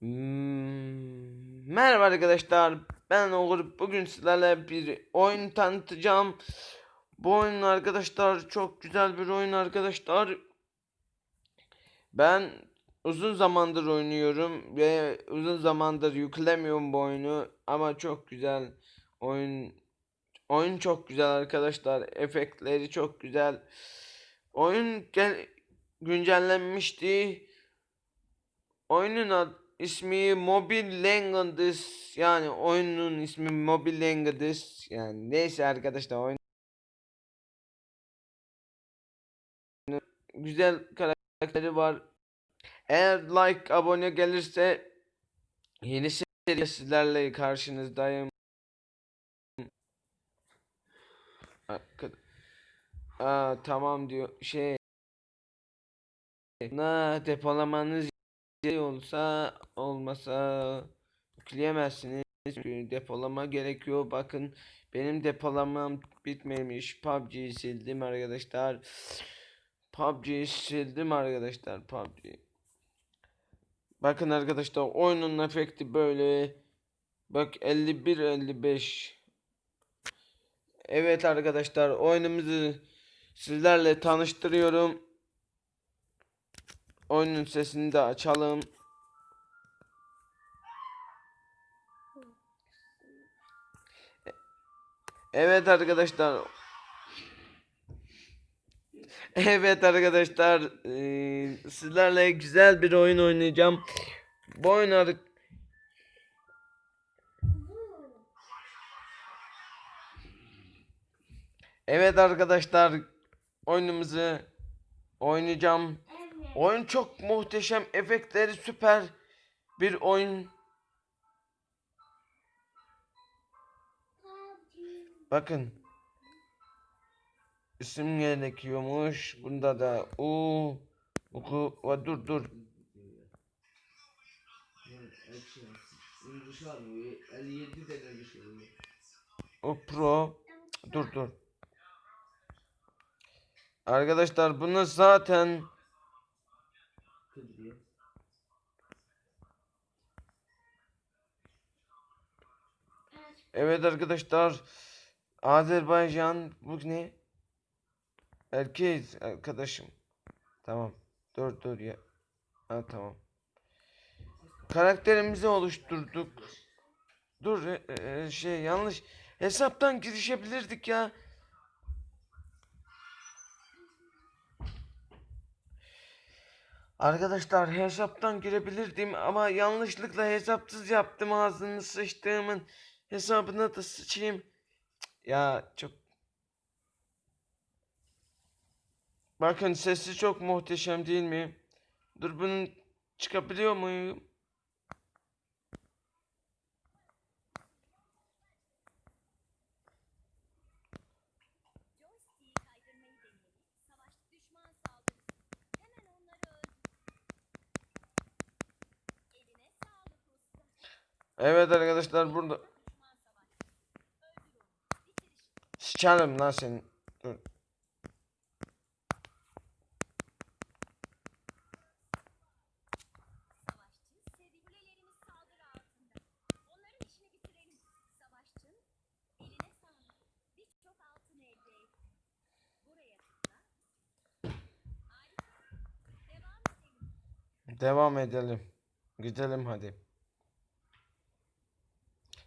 Hmm, Merhaba arkadaşlar. Ben Uğur. Bugün sizlerle bir oyun tanıtacağım. Bu oyun arkadaşlar çok güzel bir oyun arkadaşlar. Ben uzun zamandır oynuyorum ve uzun zamandır yüklemiyorum bu oyunu ama çok güzel oyun oyun çok güzel arkadaşlar. Efektleri çok güzel. Oyun güncellenmişti. Oyunun ad, ismi Mobile Legends yani oyunun ismi Mobile Legends yani neyse arkadaşlar oyun güzel karakteri var. Eğer like abone gelirse yeni seri sizlerle karşınızdayım. Aa, tamam diyor şey na depolamanız iyi olsa olmasa yükleyemezsiniz. Depolama gerekiyor. Bakın benim depolamam bitmemiş. PUBG'yi sildim arkadaşlar. PUBG'yi sildim arkadaşlar PUBG bakın arkadaşlar oyunun efekti böyle. Bak 51 55 Evet arkadaşlar oyunumuzu sizlerle tanıştırıyorum oyunun sesini de açalım Evet arkadaşlar. Evet arkadaşlar. eee, sizlerle güzel bir oyun oynayacağım. Bu ar- Evet arkadaşlar. Oyunumuzu oynayacağım. Oyun çok muhteşem. Efektleri süper. Bir oyun. Bakın. İsim gerekiyormuş. Bunda da u Uku, va, dur dur. Dışarı 57 tane bir oluyor. O pro. Dur dur. Arkadaşlar bunu zaten Kız diyor. Evet arkadaşlar Azerbaycan bu ne? Erkeğiz arkadaşım. Tamam. Dur dur ya. Ha tamam. Karakterimizi oluşturduk. Dur e, e, şey yanlış. Hesaptan girişebilirdik ya. Arkadaşlar hesaptan girebilirdim ama yanlışlıkla hesapsız yaptım ağzını sıçtığımın hesabına da sıçayım. Ya çok Bakın sesi çok muhteşem değil mi? Dur bunun çıkabiliyor muyum? Joystick'i kaydırmayı deneyelim. Tıkla. Harika. Devam edelim. Devam edelim. Gidelim hadi.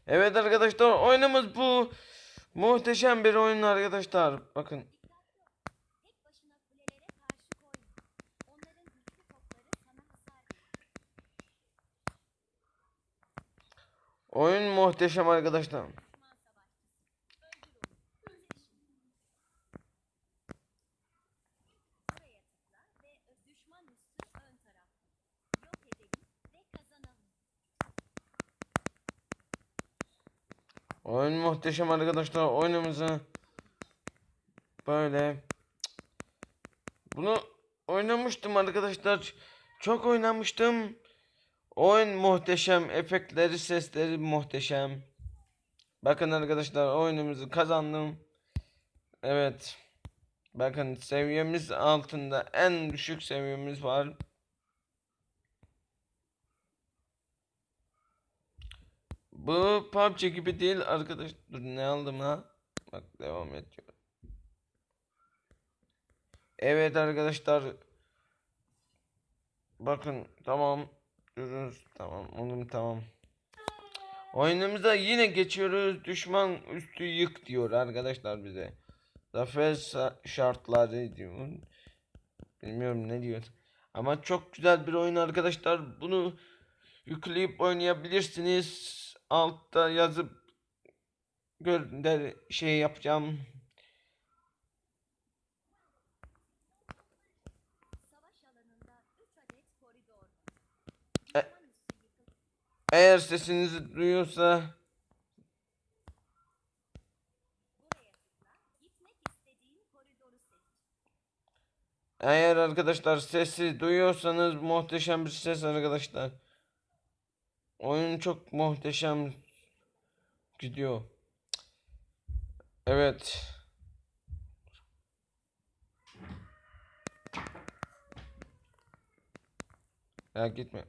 Evet arkadaşlar oyunumuz bu. Muhteşem bir oyun arkadaşlar. Bakın. Dikkatli ol. Tek Oyun muhteşem arkadaşlar. Oyunumuzu böyle bunu oynamıştım arkadaşlar. Çok oynamıştım. Oyun muhteşem. Efektleri, sesleri muhteşem. Bakın arkadaşlar oyunumuzu kazandım. Evet. Bakın seviyemiz altında en düşük seviyemiz var. Bu PUBG gibi değil arkadaş. Dur ne aldım ha? Bak devam ediyor. Evet arkadaşlar. Bakın tamam. Dururuz. Tamam oğlum tamam. Oyunumuza yine geçiyoruz. Düşman üstü yık diyor arkadaşlar bize. Zafer şartları diyor. Bilmiyorum ne diyor. Ama çok güzel bir oyun arkadaşlar. Bunu yükleyip oynayabilirsiniz. Altta yazıp gönder şey yapacağım. Savaş alanında 3 adet koridor var. E-. Eğer sesinizi duyuyorsa eğer arkadaşlar sesi duyuyorsanız muhteşem bir ses arkadaşlar. Oyun çok muhteşem gidiyor. Evet. Ya gitme.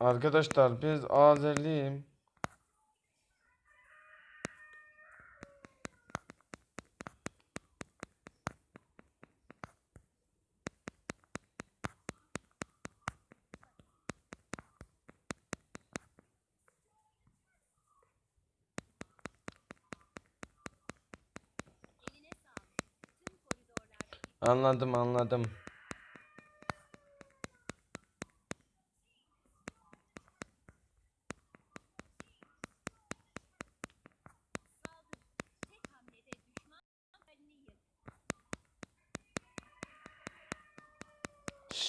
Arkadaşlar biz Azerliyim. Anladım anladım.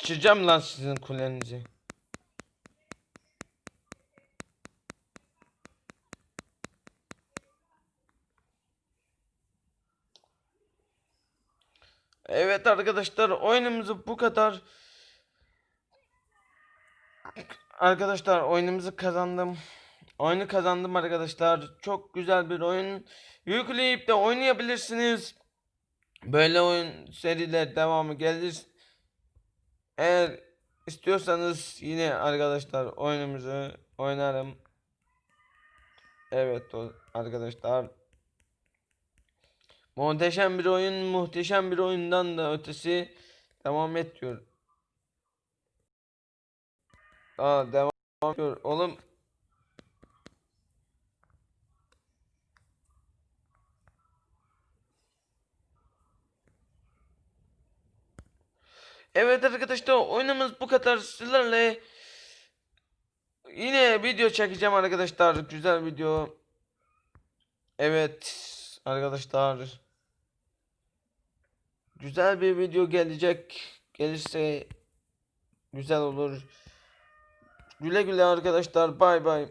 Sıçacağım lan sizin kulenizi. Evet arkadaşlar oyunumuzu bu kadar. Arkadaşlar oyunumuzu kazandım. Oyunu kazandım arkadaşlar. Çok güzel bir oyun. Yükleyip de oynayabilirsiniz. Böyle oyun seriler devamı gelir. Eğer istiyorsanız yine arkadaşlar oyunumuzu oynarım. Evet arkadaşlar. Muhteşem bir oyun, muhteşem bir oyundan da ötesi devam ediyor. Aa devam ediyor. Oğlum Evet arkadaşlar oyunumuz bu kadar. Sizlerle yine video çekeceğim arkadaşlar. Güzel video. Evet arkadaşlar. Güzel bir video gelecek. Gelirse güzel olur. Güle güle arkadaşlar. Bay bay